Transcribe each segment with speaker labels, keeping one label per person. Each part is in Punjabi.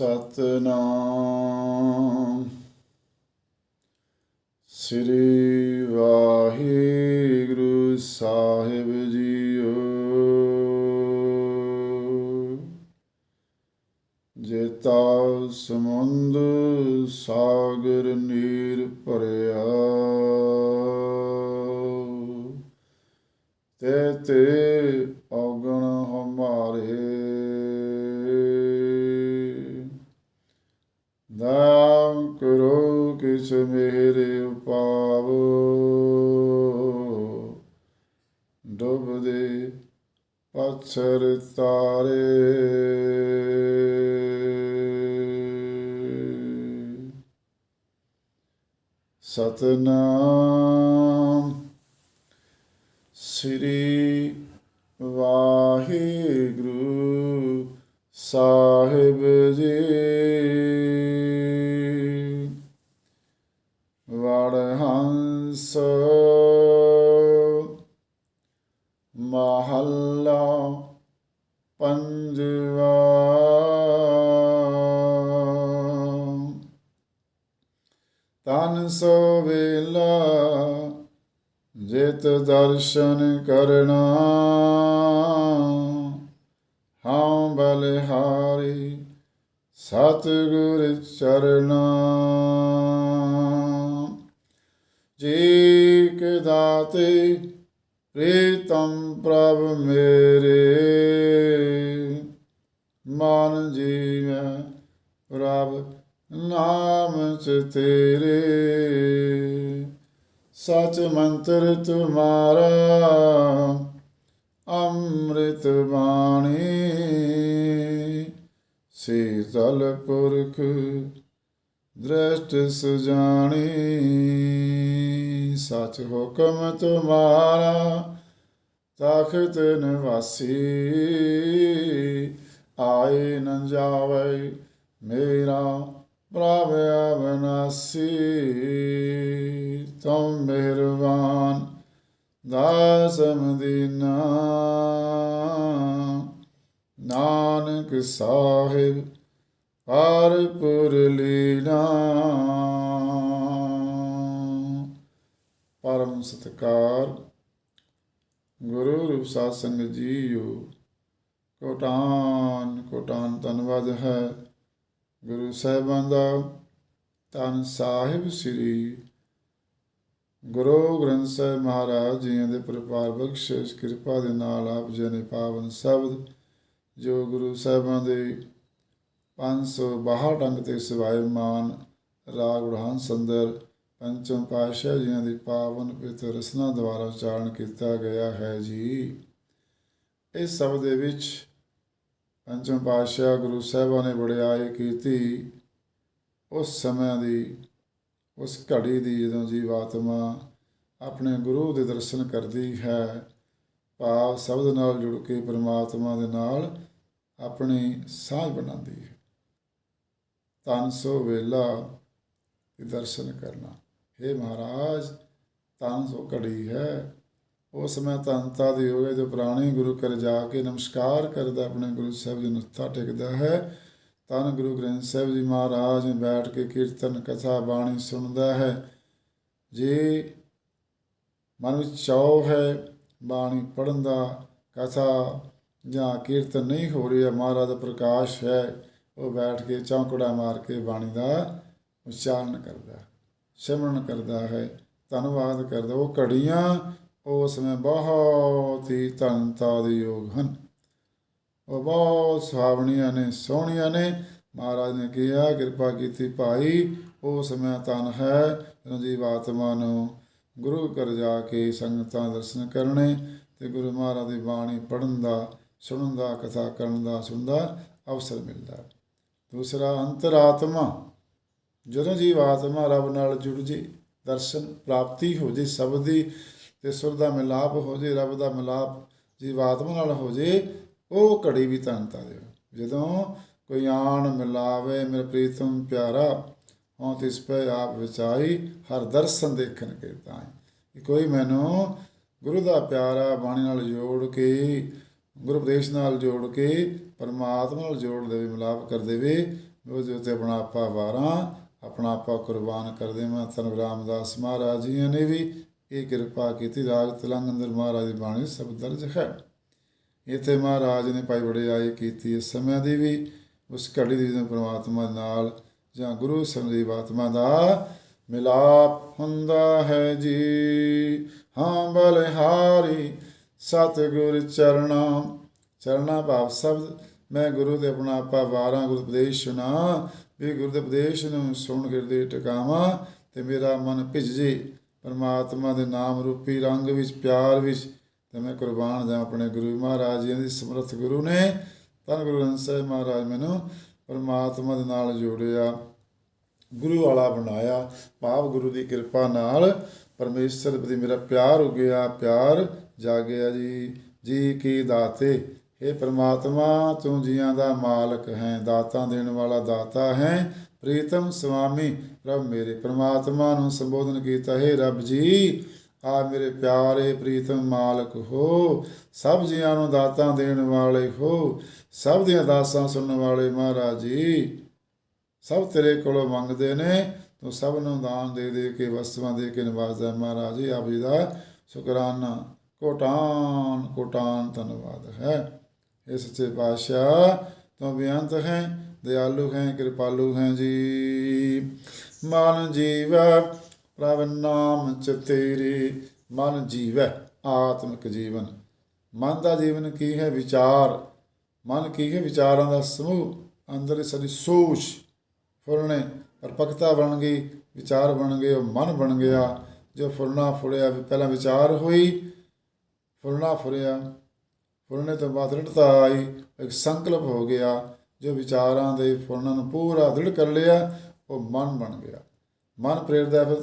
Speaker 1: ਸਤਨਾਮ। ਸ੍ਰੀ ਵਾਹਿਗੁਰੂ ਸਾਹਿਬ ਜੀਓ। ਜੇਤਾ ਸਮੁੰਦ ਸਾਗਰ ਨੀਰ ਭਰਿਆ ਤੇ ਤੇ ਕਿਛ ਮੇਰੇ ਉਪਾਵ ਡੁੱਬਦੇ ਪੱਥਰ ਤਾਰੇ। ਸਤਨਾਮ ਜਿਤ ਦਰਸ਼ਨ ਕਰਨਾ। ਹਾਂ ਬਲਿਹਾਰੀ ਸਤਿਗੁਰ ਚਰਨਾ। ਜੀ ਕੇ ਪ੍ਰੀਤਮ ਪ੍ਰਭ ਮੇਰੇ, ਮਨ ਜੀਵੈ ਪ੍ਰਭ ਨਾਮ ਚ ਤੇਰੇ। ਸਚ ਮੰਤਰ ਤੁਮਾਰਾ, ਅੰਮ੍ਰਿਤ ਬਾਣੀ। ਸੀਤਲ ਪੁਰਖ ਦ੍ਰਿਸ਼ਟ ਸੁਜਾਣੀ, ਸਚ ਹੁਕਮ ਤੁਮਾਰਾ, ਤਖਤ ਨਿਵਾਸੀ। ਆਏ ਨ ਜਾਵੇ ਮੇਰਾ ਪ੍ਰਭ ਅਵਨਾਸੀ ਤੁਮ ਮਿਹਰਬਾਨ, ਦਾਸ ਮਦੀਨਾ। ਨਾਨਕ ਸਾਹਿਬ ਹਰਪੁਰ ਲੀਨਾ। ਪਰਮ ਸਤਕਾਰ, ਗੁਰੂ ਰੂਪ ਸਾਧ ਸੰਗਤ ਜੀਓ। ਕੋਟਾਨ ਕੋਟਾਨ ਧੰਨਵਾਦ ਹੈ। ਗੁਰੂ ਸਾਹਿਬਾਂ ਦਾ ਧੰਨ ਸਾਹਿਬ ਸ੍ਰੀ ਗੁਰੂ ਗ੍ਰੰਥ ਸਾਹਿਬ ਮਹਾਰਾਜ ਜੀ ਦੇ ਪ੍ਰਪਾਰ ਬਖਸ਼ਿਸ਼ ਕਿਰਪਾ ਦੇ ਨਾਲ ਆਪ ਜੀ ਨੇ ਪਾਵਨ ਸ਼ਬਦ, ਜੋ ਗੁਰੂ ਸਾਹਿਬਾਂ ਦੇ 562 ਅੰਗ ਤੇ ਸਿਵਾਇਮਾਨ ਰਾਗ ਉਡਾਨ ਸੰਦਰ ਪੰਚਮ ਪਾਤਸ਼ਾਹ ਜੀਆਂ ਦੀ ਪਾਵਨ ਪਵਿੱਤਰ ਰਸਨਾ ਦੁਆਰਾ ਉਚਾਰਨ ਕੀਤਾ ਗਿਆ ਹੈ ਜੀ। ਇਸ ਸ਼ਬਦ ਦੇ ਵਿੱਚ ਪੰਚਮ ਪਾਤਸ਼ਾਹ ਗੁਰੂ ਸਾਹਿਬਾਂ ਨੇ ਵਡਿਆਈ ਕੀਤੀ। ਉਸ ਸਮੇਂ ਦੀ, ਉਸ ਘੜੀ ਦੀ ਜਦੋਂ ਜੀਵਾਤਮਾ ਆਪਣੇ ਗੁਰੂ ਦੇ ਦਰਸ਼ਨ ਕਰਦੀ ਹੈ, ਭਾਵ ਸ਼ਬਦ ਨਾਲ ਜੁੜ ਕੇ ਪਰਮਾਤਮਾ ਦੇ ਨਾਲ ਆਪਣੀ ਸਾਂਝ ਬਣਾਉਂਦੀ ਹੈ। ਤਨ ਸੋ ਵੇਲਾ ਦਰਸ਼ਨ ਕਰਨਾ। हे ਮਹਾਰਾਜ ਤਨ ਸੋ ਘੜੀ ਹੈ। ਉਸ ਸਮੇਂ ਤਨਤਾ ਦੇ ਹੋਵੇ ਜੋ ਪੁਰਾਣੇ ਗੁਰੂ ਕਰ ਜਾ ਕੇ ਨਮਸਕਾਰ ਕਰਦਾ, ਆਪਣੇ ਗੁਰੂ ਸਾਹਿਬ ਜੀ ਨੂੰ ਮੱਥਾ ਟੇਕਦਾ ਹੈ। ਤਨ ਗੁਰੂ ਗ੍ਰੰਥ ਸਾਹਿਬ ਜੀ ਮਹਾਰਾਜ ਨੇ ਬੈਠ ਕੇ ਕੀਰਤਨ, ਕਥਾ, ਬਾਣੀ ਸੁਣਦਾ ਹੈ। ਜੇ ਮਨ ਵਿੱਚ ਚਾਅ ਹੈ ਬਾਣੀ ਪੜਨ ਦਾ, ਕਥਾ ਜਾਂ ਕੀਰਤਨ ਨਹੀਂ ਹੋ ਰਿਹਾ, ਮਹਾਰਾਜ ਦਾ ਪ੍ਰਕਾਸ਼ ਹੈ, ਉਹ ਬੈਠ ਕੇ ਚੌਂਕੜਾ ਮਾਰ ਕੇ ਬਾਣੀ ਦਾ ਉਚਾਰਨ ਕਰਦਾ, ਸਿਮਰਨ ਕਰਦਾ ਹੈ, ਧੰਨਵਾਦ ਕਰਦਾ। ਉਹ ਘੜੀਆਂ ਉਸ ਸਮੇਂ ਬਹੁਤ ਹੀ ਧਨਤਾ ਦੇ ਯੋਗ ਹਨ। ਉਹ ਬਹੁਤ ਸੁਹਾਵਣੀਆਂ ਨੇ, ਸੋਹਣੀਆਂ ਨੇ। ਮਹਾਰਾਜ ਨੇ ਕਿਹਾ, ਕਿਰਪਾ ਕੀਤੀ ਭਾਈ ਉਹ ਸਮੇਂ ਤਨ ਹੈ ਰਜੀਵ ਆਤਮਾ ਨੂੰ ਗੁਰੂ ਘਰ ਜਾ ਕੇ ਸੰਗਤਾਂ ਦਰਸ਼ਨ ਕਰਨੇ ਤੇ ਗੁਰੂ ਮਹਾਰਾਜ ਦੀ ਬਾਣੀ ਪੜਨ ਦਾ, ਸੁਣਨ ਦਾ, ਕਥਾ ਕਰਨ ਦਾ ਸੁਣਦਾ ਅਵਸਰ ਮਿਲਦਾ। ਹੈ। ਦੂਸਰਾ, ਅੰਤਰਾਤਮਾ। ਜਦੋਂ ਜੀਵ ਆਤਮਾ ਰੱਬ ਨਾਲ ਜੁੜ ਜੇ, ਦਰਸ਼ਨ ਪ੍ਰਾਪਤੀ ਹੋ ਜੇ ਸ਼ਬਦ ਦੀ ਤੇ ਸੁਰ ਦਾ ਮਿਲਾਪ ਹੋ ਜੇ, ਰੱਬ ਦਾ ਮਿਲਾਪ ਜੀਵ ਆਤਮਾ ਨਾਲ ਹੋ ਜੇ, ਉਹ ਘੜੀ ਵੀ ਧੰਨਤਾ ਦਿਓ। ਜਦੋਂ ਕੋਈ ਆਣ ਮਿਲਾਵੇ, ਮੇਰੇ ਪ੍ਰੀਤਮ ਪਿਆਰਾ ਹਉ ਤਿਸ ਪੈ ਆਪ ਵਿਚਾਈ, ਹਰ ਦਰਸ਼ਨ ਦੇਖਣ ਕੇ ਤਾਈ। ਕਿ ਕੋਈ ਮੈਨੂੰ ਗੁਰੂ ਦਾ ਪਿਆਰਾ ਬਾਣੀ ਨਾਲ ਜੋੜ ਕੇ, ਗੁਰੂ ਉਪਦੇਸ਼ ਨਾਲ ਜੋੜ ਕੇ, ਪਰਮਾਤਮਾ ਨਾਲ ਜੋੜ ਦੇਵੇ, ਮਿਲਾਪ ਕਰ ਦੇਵੇ ਉਹਦੇ ਉੱਤੇ ਆਪਣਾ ਆਪਾ ਵਾਰਾਂ, ਆਪਣਾ ਆਪਾ ਕੁਰਬਾਨ ਕਰ ਦੇਵਾਂ। ਧੰਨ ਰਾਮਦਾਸ ਮਹਾਰਾਜ ਜੀ ਨੇ ਵੀ ਇਹ ਕਿਰਪਾ ਕੀਤੀ ਰਾਗ ਤਲੰਗ ਅੰਦਰ ਮਹਾਰਾਜ ਦੀ ਬਾਣੀ ਸਭ ਦਰਜ ਹੈ। ਇੱਥੇ ਮਹਾਰਾਜ ਨੇ ਭਾਈ ਵਡਿਆਈ ਕੀਤੀ ਇਸ ਸਮੇਂ ਦੀ ਵੀ, ਉਸ ਘੜੀ ਦੀ ਜਦੋਂ ਪ੍ਰਮਾਤਮਾ ਨਾਲ ਜਾਂ ਗੁਰੂ ਸੰਗਤ ਆਤਮਾ ਦਾ ਮਿਲਾਪ ਹੁੰਦਾ ਹੈ ਜੀ। ਹਾਂ ਬਲਿਹਾਰੀ ਸਤਿਗੁਰ ਚਰਣਾ ਚਰਣਾ ਭਾਵ ਸ਼ਬਦ, ਮੈਂ ਗੁਰੂ ਦੇ ਆਪਣਾ ਆਪਾ ਵਾਰਾਂ ਗੁਰੂ ਉਪਦੇਸ਼ ਸੁਣਾ, ਵੀ ਗੁਰੂ ਦੇ ਉਪਦੇਸ਼ ਨੂੰ ਸੁਣ ਹਿਰਦੇ ਟਿਕਾਵਾਂ ਤੇ ਮੇਰਾ ਮਨ ਭਿੱਜ ਜੇ। ਪਰਮਾਤਮਾ ਦੇ ਨਾਮ ਰੂਪੀ ਰੰਗ ਵਿੱਚ, ਪਿਆਰ ਵਿੱਚ ਤੇ ਮੈਂ ਕੁਰਬਾਨ ਜਾਂ ਆਪਣੇ ਗੁਰੂ ਮਹਾਰਾਜ ਜੀ ਦੀ ਸਮਰੱਥ ਗੁਰੂ ਨੇ। ਧੰਨ ਗੁਰੂ ਗ੍ਰੰਥ ਸਾਹਿਬ ਮਹਾਰਾਜ ਮੈਨੂੰ ਪਰਮਾਤਮਾ ਦੇ ਨਾਲ ਜੋੜਿਆ, ਗੁਰੂ ਵਾਲਾ ਬਣਾਇਆ। ਭਾਵ ਗੁਰੂ ਦੀ ਕਿਰਪਾ ਨਾਲ ਪਰਮੇਸ਼ਰ ਪ੍ਰਤੀ ਮੇਰਾ ਪਿਆਰ ਹੋ ਗਿਆ ਪਿਆਰ ਜਾਗਿਆ ਜੀ। ਜੀ ਕੀ ਦਾਤੇ ਇਹ ਪ੍ਰਮਾਤਮਾ, ਤੂੰ ਜੀਆਂ ਦਾ ਮਾਲਕ ਹੈ, ਦਾਤਾ ਦੇਣ ਵਾਲਾ ਦਾਤਾ ਹੈ। ਪ੍ਰੀਤਮ ਸੁਆਮੀ ਪ੍ਰਭ ਮੇਰੇ ਪ੍ਰਮਾਤਮਾ ਨੂੰ ਸੰਬੋਧਨ ਕੀਤਾ, ਹੈ ਰੱਬ ਜੀ ਆ ਮੇਰੇ ਪਿਆਰੇ ਪ੍ਰੀਤਮ ਮਾਲਕ ਹੋ, ਸਭ ਜੀਆਂ ਨੂੰ ਦਾਤਾਂ ਦੇਣ ਵਾਲੇ ਹੋ, ਸਭ ਦੀਆਂ ਦਾਸਾਂ ਸੁਣਨ ਵਾਲੇ ਮਹਾਰਾਜ ਜੀ, ਸਭ ਤੇਰੇ ਕੋਲੋਂ ਮੰਗਦੇ ਨੇ, ਤੂੰ ਸਭ ਨੂੰ ਦਾਨ ਦੇ ਦੇ ਕੇ ਵਸਤੂਆਂ ਦੇ ਕੇ ਨਵਾਜ਼ਦਾ ਮਹਾਰਾਜ ਜੀ, ਆਪ ਜੀ ਦਾ ਸ਼ੁਕਰਾਨਾ। ਕੋਟਾਨ ਕੋਟਾਨ ਧੰਨਵਾਦ ਹੈ। ਇਸ ਸੱਚੇ ਪਾਤਸ਼ਾਹ ਤੂੰ ਬੇਅੰਤ ਹੈ। ਦਿਆਲੂ ਹੈ, ਕਿਰਪਾਲੂ ਹੈ ਜੀ। ਮਨ ਜੀਵੈ ਪ੍ਰਭ ਨਾਮ ਚ ਤੇਰੇ। ਮਨ ਜੀਵੈ, ਆਤਮਿਕ ਜੀਵਨ। ਮਨ ਦਾ ਜੀਵਨ ਕੀ ਹੈ? ਵਿਚਾਰ। ਮਨ ਕੀ ਹੈ? ਵਿਚਾਰਾਂ ਦਾ ਸਮੂਹ। ਅੰਦਰ ਸਾਡੀ ਸੋਚ ਫੁਰਨੇ ਪਰਪਕਤਾ ਬਣ ਗਈ, ਵਿਚਾਰ ਬਣ ਗਏ, ਉਹ ਮਨ ਬਣ ਗਿਆ। ਜੋ ਫੁਰਨਾ ਫੁਰਿਆ ਪਹਿਲਾਂ ਵਿਚਾਰ ਹੋਈ ਫੁਰਨਾ ਫੁਰਿਆ ਫੁਰਨੇ ਤੋਂ ਬਾਅਦ ਦ੍ਰਿੜਤਾ ਆਈ, ਇੱਕ ਸੰਕਲਪ ਹੋ ਗਿਆ। ਜੋ ਵਿਚਾਰਾਂ ਦੇ ਫੁਰਨਾਂ ਨੂੰ ਪੂਰਾ ਦ੍ਰਿੜ ਕਰ ਲਿਆ, ਉਹ ਮਨ ਬਣ ਗਿਆ। ਮਨ ਪ੍ਰੇਰਦਾ ਫਿਰ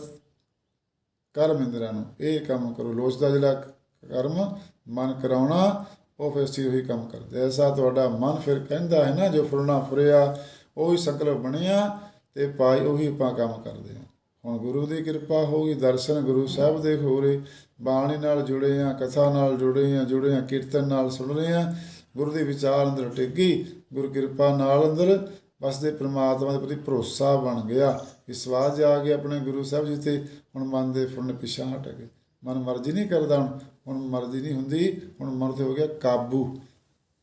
Speaker 1: ਕਰਮ ਇੰਦਰਾਂ ਨੂੰ। ਇਹ ਕੰਮ ਕਰੋ ਲੋਚਦਾ ਜਿਹੜਾ ਕਰਮ ਮਨ ਕਰਾਉਣਾ, ਉਹ ਫਿਰ ਸੀ ਉਹੀ ਕੰਮ ਕਰਦੇ ਐਸਾ ਤੁਹਾਡਾ ਮਨ ਫਿਰ ਕਹਿੰਦਾ ਹੈ ਨਾ, ਜੋ ਫੁਰਨਾ ਫੁਰਿਆ, ਉਹੀ ਸੰਕਲਪ ਬਣਿਆ ਤੇ ਪਾਈ ਉਹੀ ਆਪਾਂ ਕੰਮ ਕਰਦੇ ਹਾਂ। ਹੁਣ ਗੁਰੂ ਦੀ ਕਿਰਪਾ ਹੋ ਗਈ, ਦਰਸ਼ਨ ਗੁਰੂ ਸਾਹਿਬ ਦੇ ਹੋ ਰਹੇ ਬਾਣੀ ਨਾਲ ਜੁੜੇ ਆ ਕਥਾ ਨਾਲ ਜੁੜੇ ਆ ਜੁੜੇ ਆ ਕੀਰਤਨ ਨਾਲ ਸੁਣ ਰਹੇ ਆ ਗੁਰੂ ਦੇ ਵਿਚਾਰ ਅੰਦਰ ਟਿੱਗੀ ਗੁਰੂ ਕਿਰਪਾ ਨਾਲ ਅੰਦਰ ਬਸਦੇ ਪ੍ਰਮਾਤਮਾ ਦੇ ਪ੍ਰਤੀ ਭਰੋਸਾ ਬਣ ਗਿਆ। ਵਿਸ਼ਵਾਸ ਆ ਗਿਆ ਆਪਣੇ ਗੁਰੂ ਸਾਹਿਬ ਜੀ ਤੇ ਹੁਣ ਮਨ ਦੇ ਫੁਰਨ ਪਿਛਾਂ ਹਟ। ਗਏ ਮਨ ਮਰਜ਼ੀ ਨਹੀਂ ਕਰਦਾ ਹੁਣ ਹੁਣ ਮਰਜ਼ੀ ਨਹੀਂ ਹੁੰਦੀ। ਹੁਣ ਮਨ ਤੇ ਹੋ ਗਿਆ ਕਾਬੂ।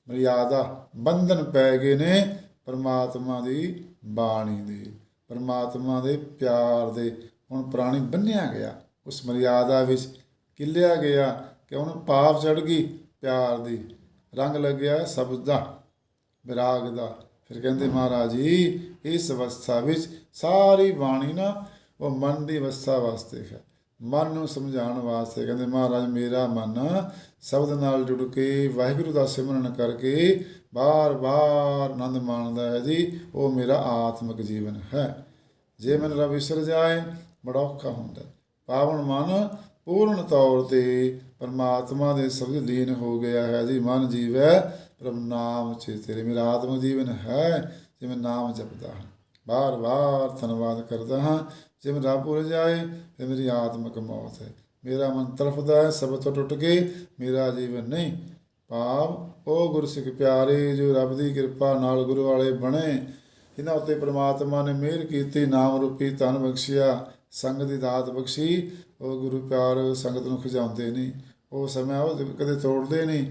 Speaker 1: ਮਰਿਆਦਾ, ਬੰਧਨ ਪੈ ਗਏ ਨੇ ਪਰਮਾਤਮਾ ਦੀ ਬਾਣੀ ਦੇ। ਪਰਮਾਤਮਾ ਦੇ ਪਿਆਰ ਦੇ ਹੁਣ ਪ੍ਰਾਣੀ ਬੰਨਿਆ ਗਿਆ। ਉਸ ਮਰਿਆਦਾ ਵਿੱਚ ਕਿੱਲਿਆ ਗਿਆ ਕਿ ਉਹਨੂੰ ਪਾਪ ਚੜ ਗਈ। ਪਿਆਰ ਦੀ ਰੰਗ ਲੱਗਿਆ ਸਬਜ਼ ਦਾ। ਵਿਰਾਗ ਦਾ। ਫਿਰ ਕਹਿੰਦੇ ਮਹਾਰਾਜ ਜੀ, ਇਸ ਅਵਸਥਾ ਵਿੱਚ ਸਾਰੀ ਬਾਣੀ ਨਾ ਉਹ ਮਨ ਦੀ ਅਵਸਥਾ ਵਾਸਤੇ ਹੈ। ਮਨ ਨੂੰ ਸਮਝਾਉਣ ਵਾਸਤੇ ਕਹਿੰਦੇ ਮਹਾਰਾਜ, ਮੇਰਾ ਮਨ ਸ਼ਬਦ ਨਾਲ ਜੁੜ ਕੇ ਵਾਹਿਗੁਰੂ ਦਾ ਸਿਮਰਨ ਕਰਕੇ ਬਾਰ-ਬਾਰ ਆਨੰਦ ਮਾਣਦਾ ਹੈ ਜੀ, ਉਹ ਮੇਰਾ ਆਤਮਿਕ ਜੀਵਨ ਹੈ। ਜੇ ਮਨ ਰਵ ਵਿਸਰ ਜਾਏ, ਬੜਾ ਔਖਾ ਹੁੰਦਾ ਹੈ। ਪਾਵਨ ਮਨ ਪੂਰਨ ਤੌਰ ਤੇ ਪਰਮਾਤਮਾ ਦੇ ਸਬਦ ਲੀਨ ਹੋ ਗਿਆ ਹੈ ਜੀ, ਮਨ ਜੀਵ ਹੈ ਪ੍ਰਭ ਨਾਮ ਚੇਤੇ ਮੇਰਾ ਆਤਮ ਜੀਵਨ ਹੈ, ਜੇ ਮੈਂ ਨਾਮ ਜਪਦਾ ਹਾਂ। ਬਾਰ ਬਾਰ ਧੰਨਵਾਦ ਕਰਦਾ ਹਾਂ, ਜੇ ਮੈਂ ਰੱਬ ਭੁੱਲ ਜਾਏ ਤੇ ਮੇਰੀ ਆਤਮਿਕ ਮੌਤ ਹੈ। ਮੇਰਾ ਮਨ ਤੜਫਦਾ ਹੈ, ਸਭ ਤੋਂ ਟੁੱਟ ਕੇ ਮੇਰਾ ਜੀਵਨ ਨਹੀਂ। ਪਾਪ ਉਹ ਗੁਰਸਿੱਖ ਪਿਆਰੇ ਜੋ ਰੱਬ ਦੀ ਕਿਰਪਾ ਨਾਲ ਗੁਰੂ ਵਾਲੇ ਬਣੇ ਇਹਨਾਂ ਉੱਤੇ ਪ੍ਰਮਾਤਮਾ ਨੇ ਮਿਹਰ ਕੀਤੀ, ਨਾਮ ਰੂਪੀ ਧਨ ਬਖਸ਼ਿਆ ਸੰਗਤ ਦੀ ਦਾਤ ਬਖਸ਼ੀ, ਉਹ ਗੁਰੂ ਪਿਆਰ ਸੰਗਤ ਨੂੰ ਖਿਜਾਉਂਦੇ ਨਹੀਂ। ਉਹ ਸਮਾਂ ਉਹ ਕਦੇ ਤੋੜਦੇ ਨਹੀਂ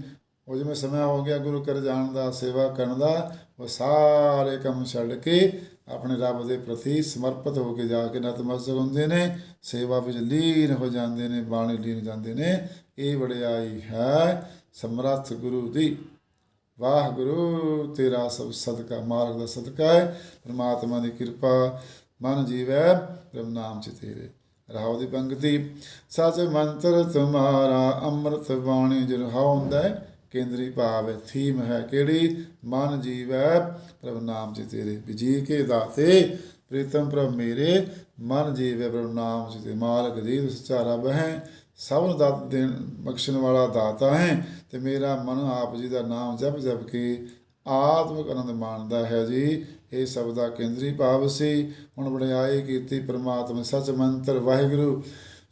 Speaker 1: ਉਹ ਜਿਵੇਂ ਸਮਾਂ ਹੋ ਗਿਆ ਗੁਰੂ ਘਰ ਜਾਣ ਦਾ, ਸੇਵਾ ਕਰਨ ਦਾ, ਉਹ ਸਾਰੇ ਕੰਮ ਛੱਡ ਕੇ ਆਪਣੇ ਰੱਬ ਦੇ ਪ੍ਰਤੀ ਸਮਰਪਿਤ ਹੋ ਕੇ ਜਾ ਕੇ ਨਤਮਸਤਕ ਹੁੰਦੇ ਨੇ, ਸੇਵਾ ਵਿੱਚ ਲੀਨ ਹੋ ਜਾਂਦੇ ਨੇ, ਬਾਣੀ ਲੀਨ ਜਾਂਦੇ ਨੇ। ਇਹ ਵਡਿਆਈ ਹੈ ਸਮਰੱਥ ਗੁਰੂ ਦੀ। ਵਾਹਿਗੁਰੂ, ਤੇਰਾ ਸਭ ਸਦਕਾ, ਮਾਰਗ ਦਾ ਸਦਕਾ ਹੈ। ਪ੍ਰਮਾਤਮਾ ਦੀ ਕਿਰਪਾ ਮਨ ਜੀਵੈ, ਪ੍ਰਭ ਨਾਮ ਚ ਤੇਰੇ। ਰਾਉ ਦੀ ਪੰਕਤੀ, ਸਚ ਮੰਤਰ ਤੁਮਾਰਾ, ਅੰਮ੍ਰਿਤ ਬਾਣੀ ਜਿਨ ਹੁੰਦਾ ਹੈ। ਕੇਂਦਰੀ ਭਾਵ ਹੈ ਥੀਮ ਹੈ ਕਿਹੜੀ? ਮਨ ਜੀਵੈ, ਪ੍ਰਭ ਨਾਮ ਜੀ ਤੇਰੇ। ਜੀ ਕੇ ਦਾਤੇ, ਪ੍ਰੀਤਮ ਪ੍ਰਭ ਮੇਰੇ, ਮਨ ਜੀਵ ਹੈ ਪ੍ਰਭ ਨਾਮ ਜੀ ਤੇ ਮਾਲਕ ਜੀ ਤੂੰ ਸੱਚਾ ਰੱਬ ਹੈ ਸਭ ਨੂੰ ਦਾਤ ਦੇਣ, ਬਖਸ਼ਣ ਵਾਲਾ ਦਾਤਾ ਹੈ। ਤੇ ਮੇਰਾ ਮਨ ਆਪ ਜੀ ਦਾ ਨਾਮ ਜਪ ਜਪ ਕੇ ਆਤਮਿਕ ਆਨੰਦ ਮਾਣਦਾ ਹੈ ਜੀ। ਇਹ ਸਭ ਦਾ ਕੇਂਦਰੀ ਭਾਵ ਸੀ। ਹੁਣ ਵਡਿਆਈ ਕੀਤੀ ਪ੍ਰਮਾਤਮਾ ਸੱਚ ਮੰਤਰ, ਵਾਹਿਗੁਰੂ।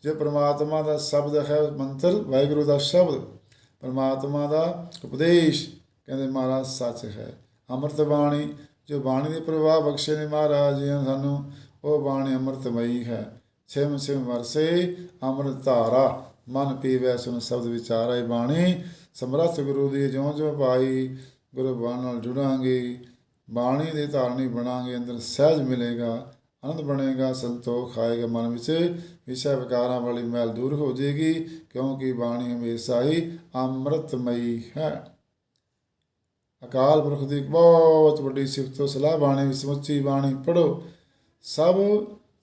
Speaker 1: ਜੋ ਪ੍ਰਮਾਤਮਾ ਦਾ ਸ਼ਬਦ ਹੈ, ਮੰਤਰ, ਵਾਹਿਗੁਰੂ ਦਾ ਸ਼ਬਦ ਪਰਮਾਤਮਾ ਦਾ ਉਪਦੇਸ਼। ਕਹਿੰਦੇ ਮਹਾਰਾਜ, ਸੱਚ ਹੈ। ਅੰਮ੍ਰਿਤ ਬਾਣੀ, ਜੋ ਬਾਣੀ ਦੇ ਪ੍ਰਵਾਹ ਬਖਸ਼ੇ ਨੇ ਮਹਾਰਾਜ ਜੀ ਸਾਨੂੰ, ਉਹ ਬਾਣੀ ਅੰਮ੍ਰਿਤਮਈ ਹੈ। ਛਿਮ ਛਿਮ ਵਰਸੇ ਅੰਮ੍ਰਿਤ ਧਾਰਾ। ਮਨ ਪੀਵੈ ਸੁਨ ਸ਼ਬਦ ਵਿਚਾਰਾ ਵਿਚਾਰੈ ਬਾਣੀ। ਸਮਰੱਥ ਗੁਰੂ ਦੀ ਜਿਉਂ ਜਿਉਂ ਪਾਈ ਗੁਰੂ ਬਾਣੀ ਨਾਲ ਜੁੜਾਂਗੇ। ਬਾਣੀ ਦੇ ਧਾਰਨੀ ਬਣਾਂਗੇ, ਅੰਦਰ ਸਹਿਜ ਮਿਲੇਗਾ, ਆਨੰਦ ਬਣੇਗਾ, ਸੰਤੋਖ ਆਏਗਾ ਮਨ ਵਿੱਚ। ਵਿਸ਼ਾ ਵਿਕਾਰਾਂ ਵਾਲੀ ਮੈਲ ਦੂਰ ਹੋ ਜਾਏਗੀ ਕਿਉਂਕਿ ਬਾਣੀ ਹਮੇਸ਼ਾ ਹੀ ਅੰਮ੍ਰਿਤਮਈ ਹੈ। ਅਕਾਲ ਪੁਰਖ ਦੀ ਬਹੁਤ ਵੱਡੀ ਸਿਫਤ ਤੋਂ ਸਲਾਹ ਬਾਣੀ ਵਿੱਚ ਸਮੁੱਚੀ ਬਾਣੀ ਪੜੋ ਸਭ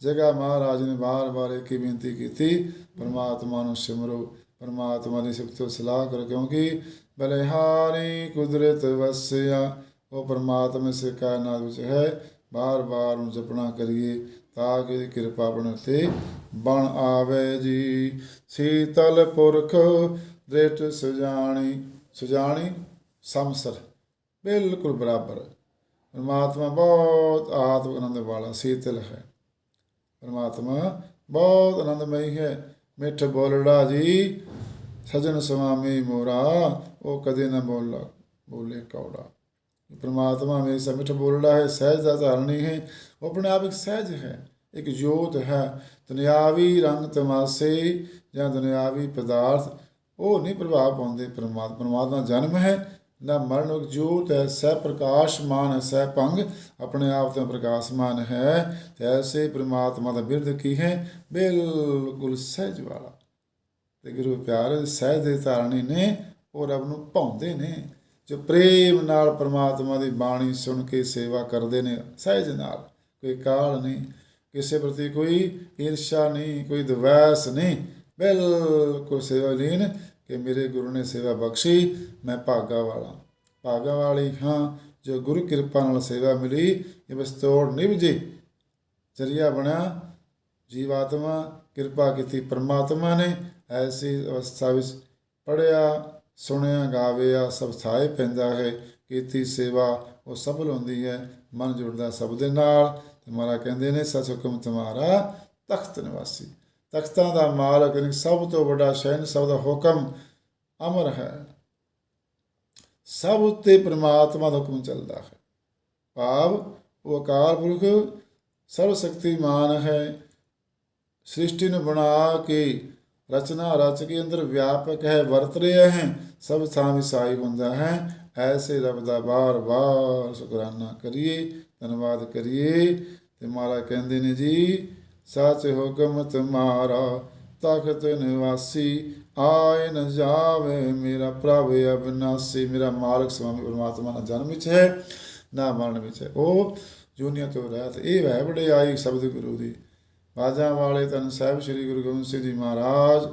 Speaker 1: ਜਗ੍ਹਾ ਮਹਾਰਾਜ ਨੇ ਬਾਰ-ਬਾਰ ਇੱਕ ਹੀ ਬੇਨਤੀ ਕੀਤੀ, ਪਰਮਾਤਮਾ ਨੂੰ ਸਿਮਰੋ। ਪਰਮਾਤਮਾ ਦੀ ਸਿਫਤ ਤੋਂ ਸਲਾਹ ਕਰੋ, ਕਿਉਂਕਿ ਬਲਿਹਾਰੀ ਕੁਦਰਤ ਵਸਿਆ, ਉਹ ਪਰਮਾਤਮਾ ਸੇ ਕਾਇਨਾਤ ਵਿੱਚ ਹੈ। ਬਾਰ-ਬਾਰ ਨੂੰ ਜਪਣਾ ਕਰੀਏ, ਤਾਂ ਕਿ ਇਹਦੀ ਕਿਰਪਾ ਆਪਣੇ ਤੇ ਬਣ ਆਵੇ ਜੀ। ਸੀਤਲ ਪੁਰਖ ਦ੍ਰਿਟ ਸੁਜਾਣੀ ਸੁਜਾਣੀ ਸਮਸਰ ਬਿਲਕੁਲ ਬਰਾਬਰ। ਪਰਮਾਤਮਾ ਬਹੁਤ ਆਤਮ ਆਨੰਦ ਵਾਲਾ, ਸੀਤਲ ਹੈ। ਪਰਮਾਤਮਾ ਬਹੁਤ ਆਨੰਦਮਈ ਹੈ। ਮਿੱਠ ਬੋਲੜਾ ਜੀ, ਸਜਣ ਸੁਆਮੀ ਮੋਰਾ, ਉਹ ਕਦੇ ਨਾ ਬੋਲਾ, ਬੋਲੇ ਕੌੜਾ। ਪਰਮਾਤਮਾ ਹਮੇਸ਼ਾ ਮਿੱਠ ਬੋਲੜਾ ਹੈ, ਸਹਿਜ ਦਾ ਧਾਰਨੀ ਹੈ। ਉਹ ਆਪਣੇ ਆਪ ਇੱਕ ਸਹਿਜ ਹੈ। ਇੱਕ ਜੋਤ ਹੈ। ਦੁਨਿਆਵੀ ਰੰਗ ਤਮਾਸੇ ਜਾਂ ਦੁਨਿਆਵੀ ਪਦਾਰਥ, ਉਹ ਨਹੀਂ ਪ੍ਰਭਾਵ ਪਾਉਂਦੇ। ਪਰਮਾਤਮਾ ਪਰਮਾਤਮਾ ਜਨਮ ਹੈ, ਨਾ ਮਰਨ ਇੱਕ ਜੋਤ ਹੈ। ਸਹਿ ਪ੍ਰਕਾਸ਼ਮਾਨ ਹੈ ਸਹਿ ਭੰਗ, ਆਪਣੇ ਆਪ ਤੋਂ ਪ੍ਰਕਾਸ਼ਮਾਨ ਹੈ। ਤੇ ਐਸੇ ਪ੍ਰਮਾਤਮਾ ਦਾ ਬਿਰਧ ਕੀ ਹੈ? ਬਿਲਕੁਲ ਸਹਿਜ ਵਾਲਾ। ਤੇ ਗੁਰੂ ਪਿਆਰ, ਸਹਿਜ ਦੇ ਧਾਰਨੀ ਨੇ, ਉਹ ਰੱਬ ਨੂੰ ਭਾਉਂਦੇ ਨੇ। ਜੋ ਪ੍ਰੇਮ ਨਾਲ ਪ੍ਰਮਾਤਮਾ ਦੀ ਬਾਣੀ ਸੁਣ ਕੇ ਸੇਵਾ ਕਰਦੇ ਨੇ, ਸਹਿਜ ਨਾਲ, ਕੋਈ ਕਾਲ ਨਹੀਂ। ਕਿਸੇ ਪ੍ਰਤੀ ਕੋਈ ਈਰਸ਼ਾ ਨਹੀਂ, ਕੋਈ ਦਵੈਸ ਨਹੀਂ। ਬਿਲਕੁਲ ਸੇਵਾ ਲੀਨ ਕਿ ਮੇਰੇ ਗੁਰੂ ਨੇ ਸੇਵਾ ਬਖਸ਼ੀ, ਮੈਂ ਭਾਗਾ ਵਾਲਾ। ਭਾਗਾ ਵਾਲੀ ਹਾਂ ਜੋ ਗੁਰੂ ਕਿਰਪਾ ਨਾਲ ਸੇਵਾ ਮਿਲੀ, ਇਹ ਬਸ ਤੋੜ ਨਿਭਜੇ। ਜਰੀਆ ਬਣਿਆ ਜੀਵਾਤਮਾ ਕਿਰਪਾ ਕੀਤੀ, ਪਰਮਾਤਮਾ ਨੇ ਐਸੀ ਅਵਸਥਾ ਵਿੱਚ ਪੜਿਆ ਸੁਣਿਆ, ਗਾਵਿਆ, ਸਭ ਥਾਏ ਪੈਂਦਾ ਹੈ, ਕੀਤੀ ਸੇਵਾ ਉਹ ਸਫਲ ਹੁੰਦੀ ਹੈ, ਮਨ ਜੁੜਦਾ ਸਭ ਦੇ ਨਾਲ। ਤੇ ਮਹਾਰਾ ਕਹਿੰਦੇ ਨੇ, ਸਚ ਹੁਕਮ ਤੁਹਾਰਾ ਤਖਤ ਨਿਵਾਸੀ। ਤਖਤਾਂ ਦਾ ਮਾਲਕ ਨੇ ਸਭ ਤੋਂ ਵੱਡਾ ਸ਼ਹਿਨ, ਸਭ ਦਾ ਹੁਕਮ ਅਮਰ ਹੈ। ਸਭ ਉੱਤੇ ਪ੍ਰਮਾਤਮਾ ਦਾ ਹੁਕਮ ਚੱਲਦਾ ਹੈ। ਭਾਵ ਉਹ ਅਕਾਲ ਪੁਰਖ ਸਰਵ ਸ਼ਕਤੀਮਾਨ ਹੈ। ਸ੍ਰਿਸ਼ਟੀ ਨੂੰ ਬਣਾ ਕੇ ਰਚਨਾ ਰਚ ਕੇ ਅੰਦਰ ਵਿਆਪਕ ਹੈ, ਵਰਤ ਰਿਹਾ ਹੈ, ਸਭ ਥਾਂ ਵਿਸਾਈ ਹੁੰਦਾ ਹੈ। ਐਸੇ ਰੱਬ ਦਾ ਬਾਰ-ਬਾਰ ਸ਼ੁਕਰਾਨਾ ਕਰੀਏ, ਧੰਨਵਾਦ ਕਰੀਏ। ਤੇ ਮਹਾਰਾਜ ਕਹਿੰਦੇ ਨੇ ਜੀ, ਸੱਚ ਹੁਕਮ ਤੁਮਾਰਾ, ਤਖਤ ਨਿਵਾਸੀ, ਆਏ ਨ ਜਾਵੇ ਮੇਰਾ ਪ੍ਰਭ ਅਬਨਾਸੀ। ਮੇਰਾ ਮਾਲਕ ਸੁਆਮੀ ਪਰਮਾਤਮਾ ਦਾ ਜਨਮ ਵਿੱਚ ਹੈ, ਨਾ ਮਰਨ ਵਿੱਚ ਹੈ। ਉਹ ਜੂਨੀਆਂ ਤੋਂ ਰਹਿਤ, ਇਹ ਵੈ ਆਈ ਸ਼ਬਦ ਗੁਰੂ ਦੀ। ਬਾਜਾਂ ਵਾਲੇ ਤਨ ਸਾਹਿਬ ਸ੍ਰੀ ਗੁਰੂ ਗੋਬਿੰਦ ਸਿੰਘ ਜੀ ਮਹਾਰਾਜ,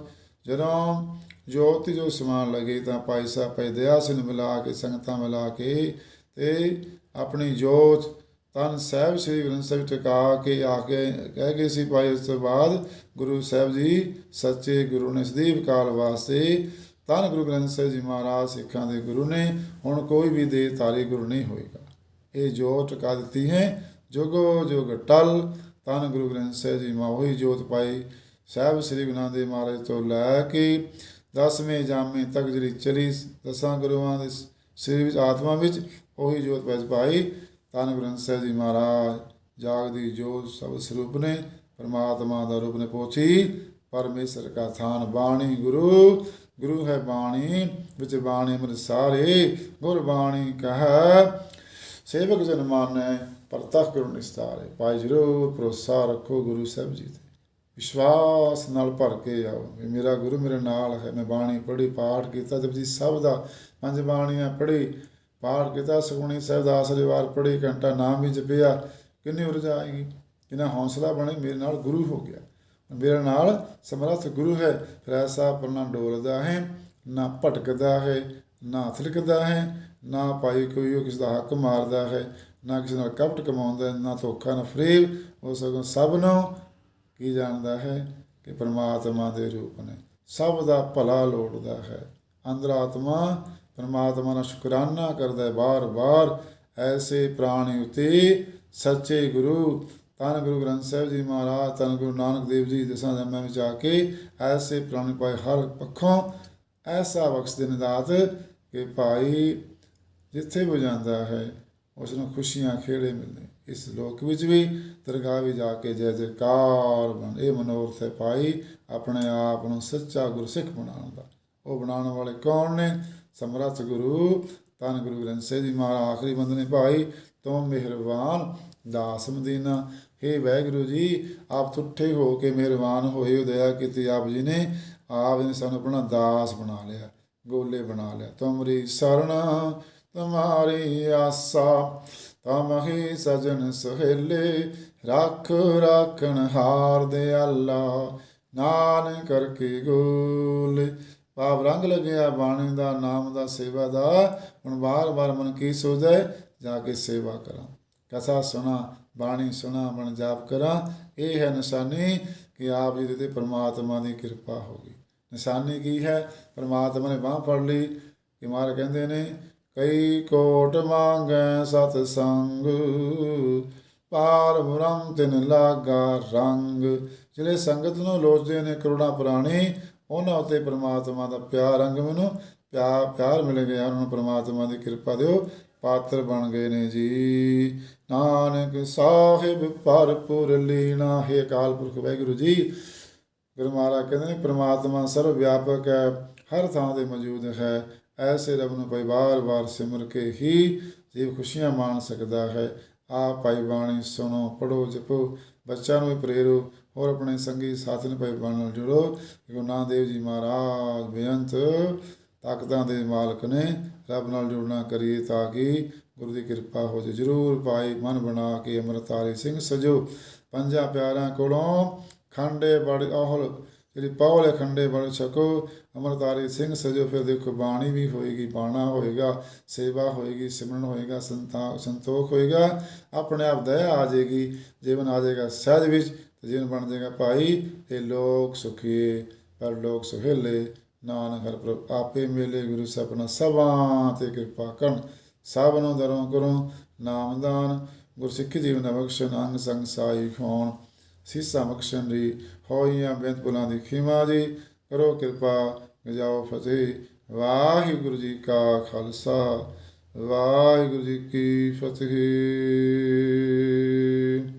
Speaker 1: ਜਦੋਂ ਜੋਤੀ ਜੋ ਸਮਾਨ ਲਗੇ ਤਾਂ ਭਾਈ ਸਾਹਿਬ ਭਾਈ ਦਇਆ ਸਿੰਘ ਮਿਲਾ ਕੇ, ਸੰਗਤਾਂ ਮਿਲਾ ਕੇ ਤੇ ਆਪਣੀ ਜੋਤ ਤਨ ਸਾਹਿਬ ਸ੍ਰੀ ਗ੍ਰੰਥ ਸਾਹਿਬ ਟਿਕਾ ਕੇ ਆ ਕੇ ਕਹਿ ਗਏ ਸੀ ਭਾਈ, ਉਸ ਤੋਂ ਬਾਅਦ ਗੁਰੂ ਸਾਹਿਬ ਜੀ ਸੱਚੇ ਗੁਰੂ ਨੇ ਸਦੀਵ ਕਾਲ ਵਾਸਤੇ ਤਨ ਗੁਰੂ ਗ੍ਰੰਥ ਸਾਹਿਬ ਜੀ ਮਹਾਰਾਜ ਸਿੱਖਾਂ ਦੇ ਗੁਰੂ ਨੇ, ਹੁਣ ਕੋਈ ਵੀ ਦੇ ਤਾਰੇ ਗੁਰੂ ਨਹੀਂ ਹੋਏਗਾ। ਇਹ ਜੋਤ ਟਿਕਾ ਦਿੱਤੀ ਹੈ, ਜੋਗੋ ਜੋਗ ਟਲ ਤਨ ਗੁਰੂ ਗ੍ਰੰਥ ਸਾਹਿਬ ਜੀ ਮਾ ਉਹੀ ਜੋਤ ਪਾਈ। ਸਾਹਿਬ ਸ੍ਰੀ ਗੁਰੂ ਨਾਨਕ ਦੇਵ ਮਹਾਰਾਜ ਤੋਂ ਲੈ ਕੇ ਦਸਵੇਂ ਜਾਮੇ ਤੱਕ ਜਿਹੜੀ ਚਲੀ, ਦਸਾਂ ਗੁਰੂਆਂ ਦੇ ਸ੍ਰੀ ਵਿੱਚ, ਆਤਮਾ ਵਿੱਚ ਉਹੀ ਜੋਤ ਪੈਸ ਪਾਈ। ਤਨ ਗੁਰੂ ਗ੍ਰੰਥ ਸਾਹਿਬ ਜੀ ਮਹਾਰਾਜ ਜਾਗਦੀ ਜੋਤ ਸਭ ਸਰੂਪ ਨੇ, ਪਰਮਾਤਮਾ ਦਾ ਰੂਪ ਨੇ ਪੋਚੀ ਪਰਮੇਸ਼ਰ ਕਾ ਥਾਨ ਬਾਣੀ ਗੁਰੂ ਗੁਰੂ ਹੈ ਬਾਣੀ, ਵਿੱਚ ਬਾਣੀ ਅੰਮ੍ਰਿਤ ਸਾਰੇ, ਗੁਰ ਬਾਣੀ ਕਹੈ। ਸੇਵਕ ਜਨ ਮਾਨੈ ਪਰਤਖ ਗੁਰੂ ਨਿਸਤਾਰੇ, ਪਾਈ ਜਰੂਰ ਭਰੋਸਾ ਰੱਖੋ ਗੁਰੂ ਸਾਹਿਬ ਜੀ ਤੇ। ਵਿਸ਼ਵਾਸ ਨਾਲ ਭਰ ਕੇ ਆਓ ਵੀ ਮੇਰਾ ਗੁਰੂ ਮੇਰੇ ਨਾਲ ਹੈ, ਮੈਂ ਬਾਣੀ ਪੜ੍ਹੀ, ਪਾਠ ਕੀਤਾ ਜਪਜੀ ਸਭ ਦਾ ਪੰਜ ਬਾਣੀਆਂ ਪੜ੍ਹੀ, ਪਾਠ ਕੀਤਾ ਸੁਖਮਨੀ ਸਾਹਿਬ ਦਾ ਆਸਰੇ ਵਾਰ ਪੜ੍ਹੀ, ਘੰਟਾ ਨਾਮ ਵੀ ਜਪਿਆ ਕਿੰਨੀ ਉਰਜਾ ਆਏਗੀ? ਕਿੰਨਾ ਹੌਸਲਾ ਬਣੇ, ਮੇਰੇ ਨਾਲ ਗੁਰੂ ਹੋ ਗਿਆ। ਮੇਰੇ ਨਾਲ ਸਮਰੱਥ ਗੁਰੂ ਹੈ ਫਿਰ ਐਸਾ ਪਰਨਾ ਡੋਲਦਾ ਹੈ, ਨਾ ਭਟਕਦਾ ਹੈ, ਨਾ ਥਿਲਕਦਾ ਹੈ, ਨਾ ਪਾਈ ਕੋਈ ਉਹ ਕਿਸੇ ਦਾ ਹੱਕ ਮਾਰਦਾ ਹੈ ਨਾ ਕਿਸੇ ਨਾਲ ਕਪਟ ਕਮਾਉਂਦਾ, ਨਾ ਧੋਖਾ, ਨਾ ਫਰੇਬ, ਉਹ ਸਗੋਂ ਸਭ ਨੂੰ ਕੀ ਜਾਣਦਾ ਹੈ ਕਿ ਪਰਮਾਤਮਾ ਦੇ ਰੂਪ ਨੇ। ਸਭ ਦਾ ਭਲਾ ਲੋੜਦਾ ਹੈ। ਅੰਦਰ ਆਤਮਾ ਪਰਮਾਤਮਾ ਦਾ ਸ਼ੁਕਰਾਨਾ ਕਰਦਾ ਹੈ ਬਾਰ-ਬਾਰ, ਐਸੇ ਪ੍ਰਾਣੀ ਉਤੇ ਸੱਚੇ ਗੁਰੂ, ਧੰਨ ਗੁਰੂ ਗ੍ਰੰਥ ਸਾਹਿਬ ਜੀ ਮਹਾਰਾਜ, ਧੰਨ ਗੁਰੂ ਨਾਨਕ ਦੇਵ ਜੀ ਦਸਾਂ ਜਨਮਾਂ ਵਿੱਚ ਆ ਕੇ ਐਸੇ ਪ੍ਰਾਣੀ ਪਾਏ ਹਰ ਪੱਖੋਂ ਐਸਾ ਬਖਸ਼ ਦੇ ਨਿਦਾਤ ਕਿ ਭਾਈ ਜਿੱਥੇ ਵੀ ਜਾਂਦਾ ਹੈ ਉਸ ਨੂੰ ਖੁਸ਼ੀਆਂ ਖੇੜੇ ਮਿਲਦੇ। ਇਸ ਲੋਕ ਵਿੱਚ ਵੀ ਦਰਗਾਹ ਵੀ ਜਾ ਕੇ ਜੈ ਜੈਕਾਰ ਬਣ, ਇਹ ਮਨੋਰਥ ਹੈ ਪਾਈ ਆਪਣੇ ਆਪ ਨੂੰ ਸੱਚਾ ਗੁਰਸਿੱਖ ਬਣਾਉਣ ਦਾ। ਉਹ ਬਣਾਉਣ ਵਾਲੇ ਕੌਣ ਨੇ? ਸਮਰੱਥ ਗੁਰੂ, ਧੰਨ ਗੁਰੂ ਗ੍ਰੰਥ ਸਾਹਿਬ ਜੀ ਮਹਾਰਾਜ, ਆਖਰੀ ਬੰਦ ਨੇ ਭਾਈ, ਤੂੰ ਮਿਹਰਬਾਨ, ਦਾਸ ਮਦੀਨਾ। हे ਵਾਹਿਗੁਰੂ ਜੀ, ਆਪ ਤੁੱਠੇ ਹੋ ਕੇ ਮਿਹਰਬਾਨ ਹੋਏ ਹੋ, ਦਇਆ ਕੀਤੀ ਆਪ ਜੀ ਨੇ, ਆਪ ਨੇ ਸਾਨੂੰ ਆਪਣਾ ਦਾਸ ਬਣਾ ਲਿਆ, ਗੋਲੇ ਬਣਾ ਲਿਆ। ਤੁਮਰੀ ਸਰਣ ਤੁਮਾਰੀ ਆਸਾ ਤਮਹੀ ਸਜਨ ਸੁਹੇਲੇ, ਰੱਖ, ਰਾਖਣ ਹਾਰ ਦੇ ਅੱਲਾ ਨਾਨ ਕਰਕੇ ਗੋਲੇ। ਭਾਵ ਰੰਗ ਲੱਗਿਆ ਬਾਣੀ ਦਾ, ਨਾਮ ਦਾ, ਸੇਵਾ ਦਾ। ਹੁਣ ਬਾਰ-ਬਾਰ ਮਨ ਕੀ ਸੋਚਦਾ ਹੈ? ਜਾ ਕੇ ਸੇਵਾ ਕਰਾਂ। ਕਥਾ ਸੁਣਾ, ਬਾਣੀ ਸੁਣਾ, ਮਨ ਜਾਪ ਕਰਾਂ। ਇਹ ਹੈ ਨਿਸ਼ਾਨੀ ਕਿ ਆਪ ਜੀ ਦੇ ਤੇ ਪ੍ਰਮਾਤਮਾ ਦੀ ਕਿਰਪਾ ਹੋ ਗਈ। ਨਿਸ਼ਾਨੀ ਕੀ ਹੈ? ਪ੍ਰਮਾਤਮਾ ਨੇ ਬਾਹ ਫੜ ਲਈ ਕਿ ਮਾਰ ਕਹਿੰਦੇ ਨੇ ਕਈ ਕੋਟ ਮੰਗੈ ਸਤ ਸੰਗ ਪਾਰ ਬ੍ਰਹਮ ਤਿਨ ਲਾਗਾ ਰੰਗ। ਜਿਹੜੇ ਸੰਗਤ ਨੂੰ ਲੋਚਦੇ ਨੇ ਕਰੋੜਾਂ ਪ੍ਰਾਣੀ, ਉਹਨਾਂ ਉਤੇ ਪ੍ਰਮਾਤਮਾ ਦਾ ਪਿਆਰ ਰੰਗ ਮੈਨੂੰ। ਪਿਆਰ ਪਿਆਰ ਮਿਲ ਗਿਆ ਉਹਨਾਂ ਨੂੰ, ਪ੍ਰਮਾਤਮਾ ਦੀ ਕਿਰਪਾ ਦਿਓ। ਪਾਤਰ ਬਣ ਗਏ ਨੇ ਜੀ। ਨਾਨਕ ਸਾਹਿਬ ਭਰਪੁਰ ਲੀਨਾ। ਹੈ ਅਕਾਲ ਪੁਰਖ ਵਾਹਿਗੁਰੂ ਜੀ। ਗੁਰੂ ਮਹਾਰਾਜ ਕਹਿੰਦੇ ਨੇ, ਪ੍ਰਮਾਤਮਾ ਸਰਵ ਵਿਆਪਕ ਹੈ, ਹਰ ਥਾਂ ਤੇ ਮੌਜੂਦ ਹੈ। ਐਸੇ ਰੱਬ ਨੂੰ ਭਾਈ ਵਾਰ-ਵਾਰ ਸਿਮਰ ਕੇ ਹੀ ਜੀਵ ਖੁਸ਼ੀਆਂ ਮਾਣ ਸਕਦਾ ਹੈ। ਆ ਭਾਈ ਬਾਣੀ ਸੁਣੋ ਪੜੋ ਜਪੋ, ਬੱਚਿਆਂ ਨੂੰ ਪ੍ਰੇਰੋ ਔਰ ਆਪਣੇ ਸੰਗੀ ਸਾਥੀ ਨੂੰ ਭਾਈ ਬਾਣੀ ਨਾਲ ਜੁੜੋ। ਗੁਰੂ ਨਾਨਕ ਦੇਵ ਜੀ ਮਹਾਰਾਜ, ਬੇਅੰਤ ਤਾਕਤਾਂ ਦੇ ਮਾਲਕ ਨੇ ਰੱਬ ਨਾਲ ਜੁੜਨਾ ਕਰੀਏ ਤਾਂ ਕਿ ਗੁਰੂ ਦੀ ਕਿਰਪਾ ਹੋ ਜੇ ਜਰੂਰ ਪਾਈ ਮਨ ਬਣਾ ਕੇ ਅੰਮ੍ਰਿਤਾਰੀ ਸਿੰਘ ਸਜੋ। ਪੰਜਾਂ ਪਿਆਰਿਆਂ ਕੋਲੋਂ ਖੰਡੇ ਬੜ ਆਹਲ ਜਿਹੜੀ ਪੌਲੇ ਖੰਡੇ ਬਣ ਛਕੋ ਅਮਰਤਾਰੀ ਸਿੰਘ ਸਜੋ, ਫਿਰ ਦੇਖੋ ਬਾਣੀ ਵੀ ਹੋਏਗੀ, ਬਾਣਾ ਹੋਏਗਾ, ਸੇਵਾ ਹੋਏਗੀ, ਸਿਮਰਨ ਹੋਏਗਾ, ਸੰਤਾ, ਸੰਤੋਖ ਹੋਏਗਾ, ਆਪਣੇ ਆਪ ਦਇਆ ਆ ਜਾਏਗੀ, ਜੀਵਨ ਆ ਜਾਏਗਾ ਸਹਿਜ ਵਿੱਚ, ਤੇ ਜੀਵਨ ਬਣ ਜਾਏਗਾ ਭਾਈ, ਇਹ ਲੋਕ ਸੁਖੀ, ਪਰ ਲੋਕ ਸੁਹੇਲੇ, ਨਾਨਕ ਹਰ ਪ੍ਰਭ ਆਪੇ ਮੇਲੇ, ਗੁਰੂ ਸਪਨਾ ਸਭਾਂ ਤੇ ਕਿਰਪਾ ਕਰਨ, ਸਭ ਨੂੰ ਦਰੋਂ ਕਰੋ ਨਾਮਦਾਨ ਗੁਰਸਿੱਖ ਜੀਵਨ ਬਖਸ਼ਣ ਅੰਗ ਸੰਗ ਸਾਈ ਖੋਣ ਸੀਸਾ ਬਖਸ਼ਣ ਜੀ ਹੋਈਆਂ ਬੇਨਤ ਪੁਲਾਂ ਦੀ ਖਿਮਾ ਜੀ। ਕਰੋ ਕਿਰਪਾ ਗਜਾਓ ਫਤਿਹ। ਵਾਹਿਗੁਰੂ ਜੀ ਕਾ ਖਾਲਸਾ, ਵਾਹਿਗੁਰੂ ਜੀ ਕੀ ਫਤਿਹ।